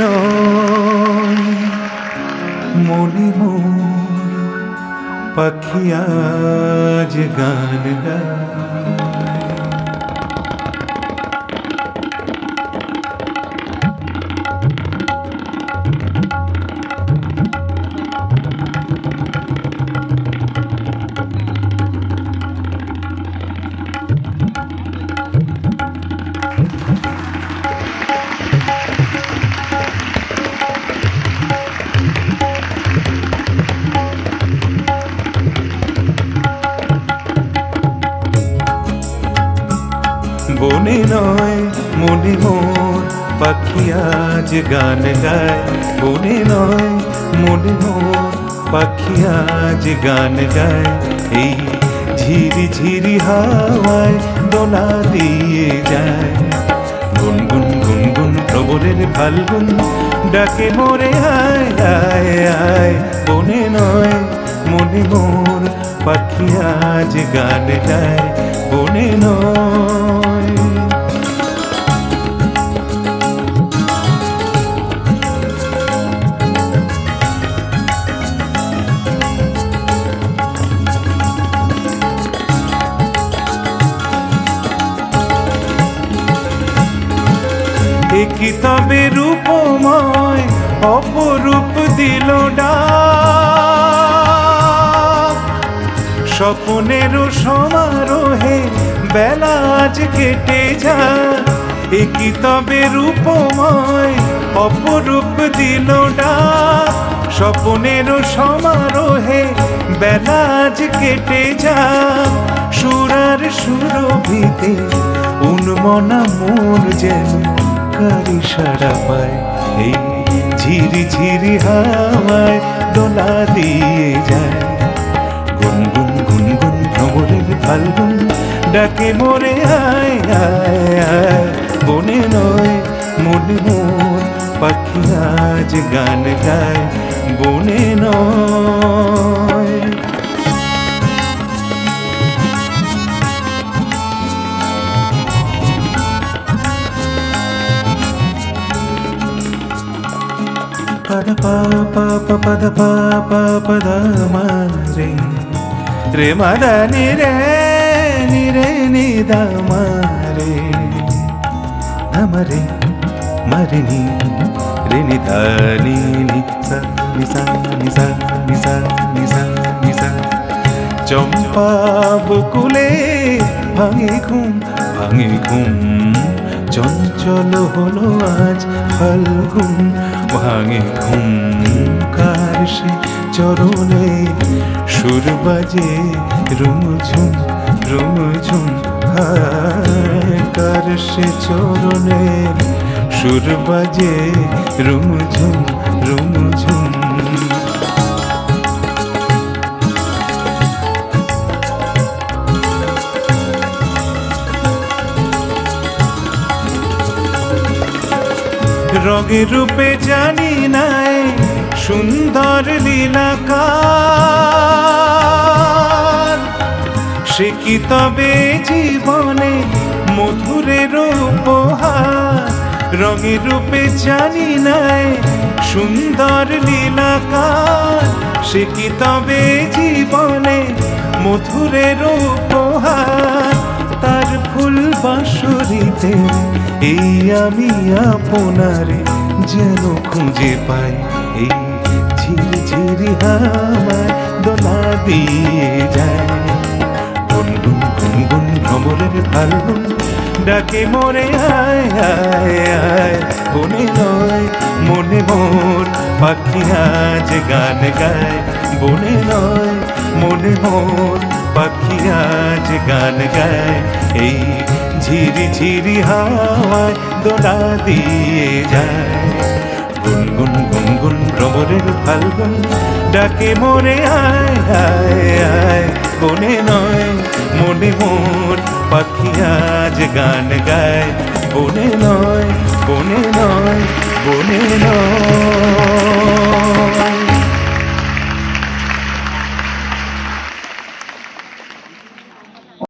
নয়। মনে মোর পাখিয়াজ গান গায়। বনে নয়, মনে মোর পাখি আজ গান গায়। বনে নয়, মনে মোর পাখি আজ গান গায়। এই ঝিরি ঝিরি হাওয়ায় দোলা দিয়ে যায়। গুনগুন গুনগুন প্রবলের ফাল্গুন ডাকে মোরে, আয় আয় আয়। বনে নয়, মনে মোর পাখি আজ গান গায় বনে নয়। একই তবে রূপময় অপরূপ দিল ডাক? স্বপ্নের সমারোহে বেলা আজ কেটে যায়। একই তবে রূপময় অপরূপ দিল ডাক। স্বপ্নের সমারোহে বেলা আজ কেটে যায়। সুরার সুরভিতে উন্মনা মন যেন কারি সারা পায়। এই ঝিরি ঝিরি হাওয়ায় দোলা দিয়ে যায়। গুনগুন গুনগুন ভ্রমরের ফাল্গুন ডাকে মোরে আয় আয় আয় বনে নয় মনে মোর পাখি আজ গান গায় বনে নয় పద పా పా ప పద పా పా పద మా రే రే మద ని రే ని రే ని ద మా రే నమ రే మరి ತ್ರಿಮದ ನಿರೇ ನಿರೇ ನಿದ ಮಾರೇ ನಮರೆ ಮರಿಣಿ ರಿಣಿ ಧ ನೀ ಸ ನಿಸ ನಿಸ ನಿಸ ನಿಸ ನಿಸ চম্পা বকুলে ভাঙে ঘুম ভাঙে ঘুম চঞ্চল হলো আজ ফাল্গুন ভাঙে ঘুম কার চরণে সুর বাজে রুমঝুম রুমঝুম কার সে চরণে সুর বাজে রুমঝুম রুমঝুম রঙে রূপে জানি সুন্দর লীলাকার সে কি তবে জীবনে মধুরের উপহার? রঙে রূপে জানি নাই, সুন্দর লীলাকার সে কি তবে জীবনে মধুরের উপহার? তার ফুল বাঁশরিতে এই আমি আপনারে যেন খুঁজে পাই, এই ঝিরি ঝিরি হাওয়ায় দোলা দিয়ে যায়। গুনগুন গুনগুন ভ্রমরের ফাল্গুন ডাকে মোরে, আয় আয় আয়। বনে নয়, মনে মোর পাখি আজ গান গায়। বনে নয়, মনে মোর পাখি আজ গান গায়। এই ঝিরি ঝিরি হাওয়ায় দোলা দিয়ে যায়। গুনগুন গুনগুন ভ্রমরের ফাল্গুন ডাকে মোরে আয় আয় আয়। কোনে নয়, মনে মোর পাখি আজ গান গায়। বনে নয় বনে নয় বনে নয়।